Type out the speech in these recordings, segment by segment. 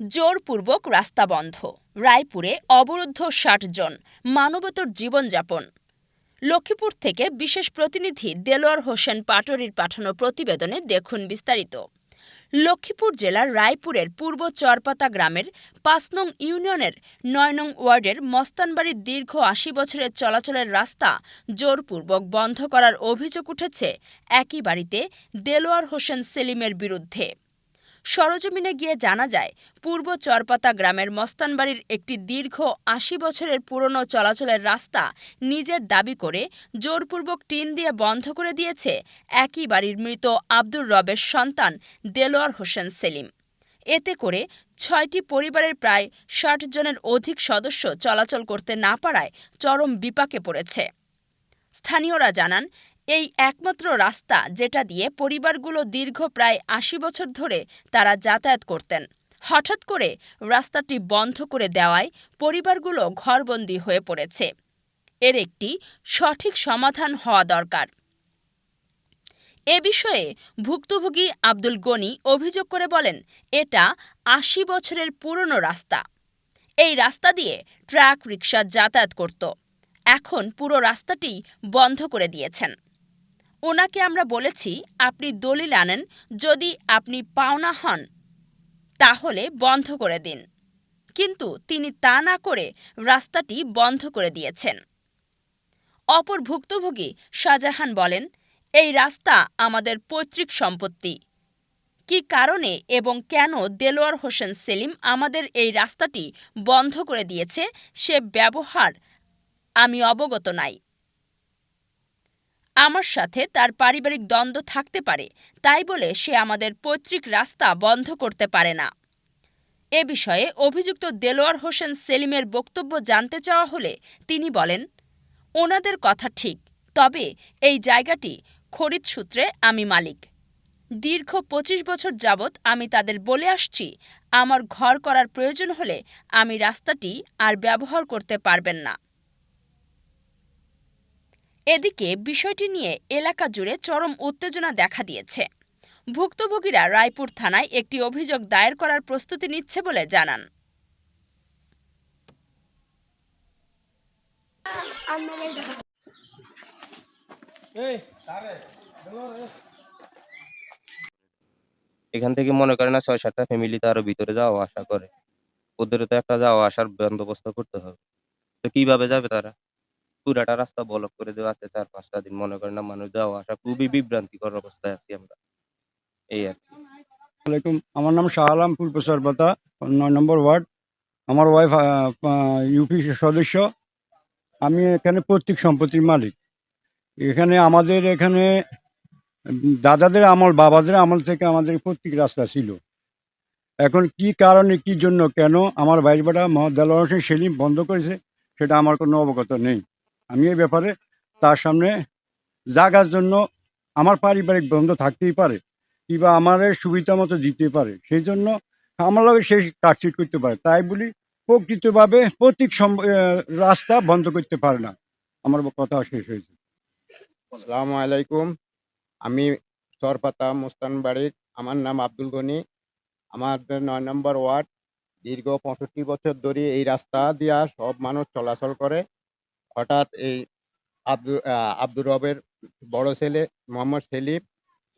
জোরপূর্বক রাস্তা বন্ধ। রায়পুরে অবরুদ্ধ ষাট জন মানবতর জীবনযাপন। লক্ষ্মীপুর থেকে বিশেষ প্রতিনিধি দেলোয়ার হোসেন পাটোরির পাঠানো প্রতিবেদনে দেখুন বিস্তারিত। লক্ষ্মীপুর জেলার রায়পুরের পূর্ব চরপাতা গ্রামের পাঁচ নং ইউনিয়নের নয় নং ওয়ার্ডের মস্তানবাড়ির দীর্ঘ আশি বছরের চলাচলের রাস্তা জোরপূর্বক বন্ধ করার অভিযোগ উঠেছে একই বাড়িতে দেলোয়ার হোসেন সেলিমের বিরুদ্ধে। সরজমিনে গিয়ে জানা যায়, পূর্ব চরপাতা গ্রামের মস্তানবাড়ির একটি দীর্ঘ আশি বছরের পুরনো চলাচলের রাস্তা নিজের দাবি করে জোরপূর্বক টিন দিয়ে বন্ধ করে দিয়েছে একই বাড়ির মৃত আব্দুর রবের সন্তান দেলোয়ার হোসেন সেলিম। এতে করে ছয়টি পরিবারের প্রায় ষাট জনের অধিক সদস্য চলাচল করতে না পারায় চরম বিপাকে পড়েছে। স্থানীয়রা জানান এই একমাত্র রাস্তা যেটা দিয়ে পরিবারগুলো দীর্ঘ প্রায় আশি বছর ধরে তারা যাতায়াত করতেন। হঠাৎ করে রাস্তাটি বন্ধ করে দেওয়ায় পরিবারগুলো ঘরবন্দি হয়ে পড়েছে। এর একটি সঠিক সমাধান হওয়া দরকার। এ বিষয়ে ভুক্তভোগী আব্দুল গনি অভিযোগ করে বলেন, এটা আশি বছরের পুরনো রাস্তা। এই রাস্তা দিয়ে ট্রাক রিকশা যাতায়াত করত। এখন পুরো রাস্তাটি বন্ধ করে দিয়েছেন। ওনাকে আমরা বলেছি, আপনি দলিল আনেন, যদি আপনি পাওনা হন, তাহলে বন্ধ করে দিন। কিন্তু তিনি তা না করে রাস্তাটি বন্ধ করে দিয়েছেন। অপর ভুক্তভোগী শাহজাহান বলেন, এই রাস্তা আমাদের পৈতৃক সম্পত্তি। কি কারণে এবং কেন দেলোয়ার হোসেন সেলিম আমাদের এই রাস্তাটি বন্ধ করে দিয়েছে, সে ব্যবহার আমি অবগত নাই। আমার সাথে তার পারিবারিক দ্বন্দ্ব থাকতে পারে, তাই বলে সে আমাদের পৈতৃক রাস্তা বন্ধ করতে পারে না। এ বিষয়ে অভিযুক্ত দেলোয়ার হোসেন সেলিমের বক্তব্য জানতে চাওয়া হলে তিনি বলেন, ওনাদের কথা ঠিক, তবে এই জায়গাটি খরিদ সূত্রে আমি মালিক। দীর্ঘ পঁচিশ বছর যাবৎ আমি তাদের বলে আসছি, আমার ঘর করার প্রয়োজন হলে আমি রাস্তাটি আর ব্যবহার করতে পারবেন না। এদিকে বিষয়টি নিয়ে এলাকা জুড়ে চরম উত্তেজনা দেখা দিয়েছে। ভুক্তভোগীরা রায়পুর থানায় একটি অভিযোগ দায়ের করার প্রস্তুতি নিচ্ছে বলে জানান। এখান থেকে মনে করে না ছয় সাতটা ফ্যামিলি তো আরও ভিতরে যাওয়া আসা করে। ওদেরও তো একটা যাওয়া আসার বন্দোবস্ত করতে হবে। তো কীভাবে যাবে তারা? পুরাটা রাস্তা ব্লক করে দেওয়া আছে, চার পাঁচটা দিন মনে করেন না মানুষ যাওয়া আসা খুবই বিভ্রান্তিকর অবস্থায় আছি আমরা। এই আর কি। আলাইকুম আমার নাম শাহ আলম ফুলপ্রসার পাতা নয় নম্বর ওয়ার্ড। আমার ওয়াইফ ইউপি সদস্য। আমি এখানে পৈতৃক সম্পত্তির মালিক। এখানে আমাদের এখানে দাদাদের আমল, বাবাদের আমল থেকে আমাদের পৈতৃক রাস্তা ছিল। এখন কি কারণে, কি জন্য, কেন? আমার বাইর বেটা মোহাম্মদ সেলিম বন্ধ করেছে, সেটা আমার কোনো অবগত নেই। আমি এই ব্যাপারে তার সামনে জাগার জন্য আমার পারিবারিক বন্ধ থাকতেই পারে, কিংবা আমার সুবিধা মতো দিতে পারে, সেই জন্য আমার লগে সে কাটছিট করতে পারে। তাই বলি, প্রকৃতভাবে প্রতীক রাস্তা বন্ধ করতে পারে না। আমার কথা শেষ হয়েছে। আসসালামু আলাইকুম। আমি সরপাতা মুস্তান বাড়ির, আমার নাম আব্দুল গনি। আমার নয় নম্বর ওয়ার্ড, দীর্ঘ পঁয়ষট্টি বছর ধরে এই রাস্তা দিয়া সব মানুষ চলাচল করে। হঠাৎ এই আব্দুল আহ, আব্দুর রবের বড় ছেলে মোহাম্মদ সেলিম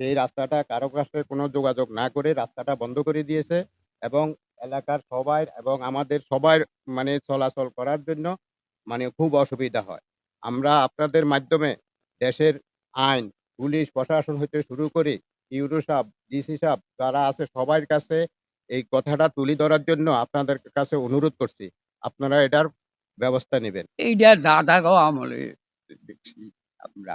সেই রাস্তাটা কারও কাছে কোনো যোগাযোগ না করে রাস্তাটা বন্ধ করে দিয়েছে এবং এলাকার সবাই এবং আমাদের সবার মানে চলাচল করার জন্য মানে খুব অসুবিধা হয়। আমরা আপনাদের মাধ্যমে দেশের আইন পুলিশ প্রশাসন হতে শুরু করে ইউরো সাহেব ডিসি সাহেব যারা আছে সবার কাছে এই কথাটা তুলে ধরার জন্য আপনাদের কাছে অনুরোধ করছি। আপনারা এটার ব্যবস্থা নেবেন। এইটা দাদারও আমলে। দেখছি আমরা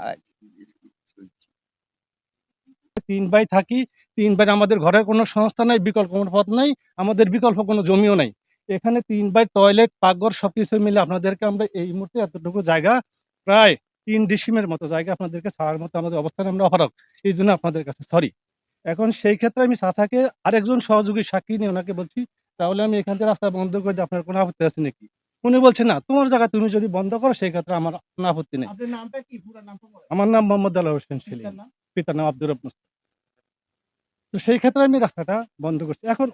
তিন ভাই থাকি তিন ভাই আমাদের ঘরের কোনো সংস্থা নাই বিকল্প কোনো পথ নাই আমাদের বিকল্প কোনো জমিও নাই। এখানে তিন ভাই টয়লেট পাকঘর সবকিছু মিলে আপনাদেরকে আমরা এই মুহূর্তে এতটুকু জায়গা প্রায় তিন ডিসিমের মতো জায়গা আপনাদেরকে ছাড়ার মতো আমাদের অবস্থান আমরা অপারক এই জন্য আপনাদের কাছে সরি এখন সেই ক্ষেত্রে আমি চাচাকে আরেকজন সহযোগী সাক্ষী নিয়ে ওনাকে বলছি তাহলে আমি এখান থেকে রাস্তা বন্ধ করে দিই আপনার কোনো আপত্তি আছে নাকি? উনি বলছে না তোমার জায়গা তুমি যদি বন্ধ করো সেই ক্ষেত্রে আমার কোনো আপত্তি নেই। আমার নাম মোহাম্মদ আল্লাহ হোসেন ছিলেন পিতার নাম? আব্দুর রব তো সেই ক্ষেত্রে আমি রাস্তাটা বন্ধ করছি। এখন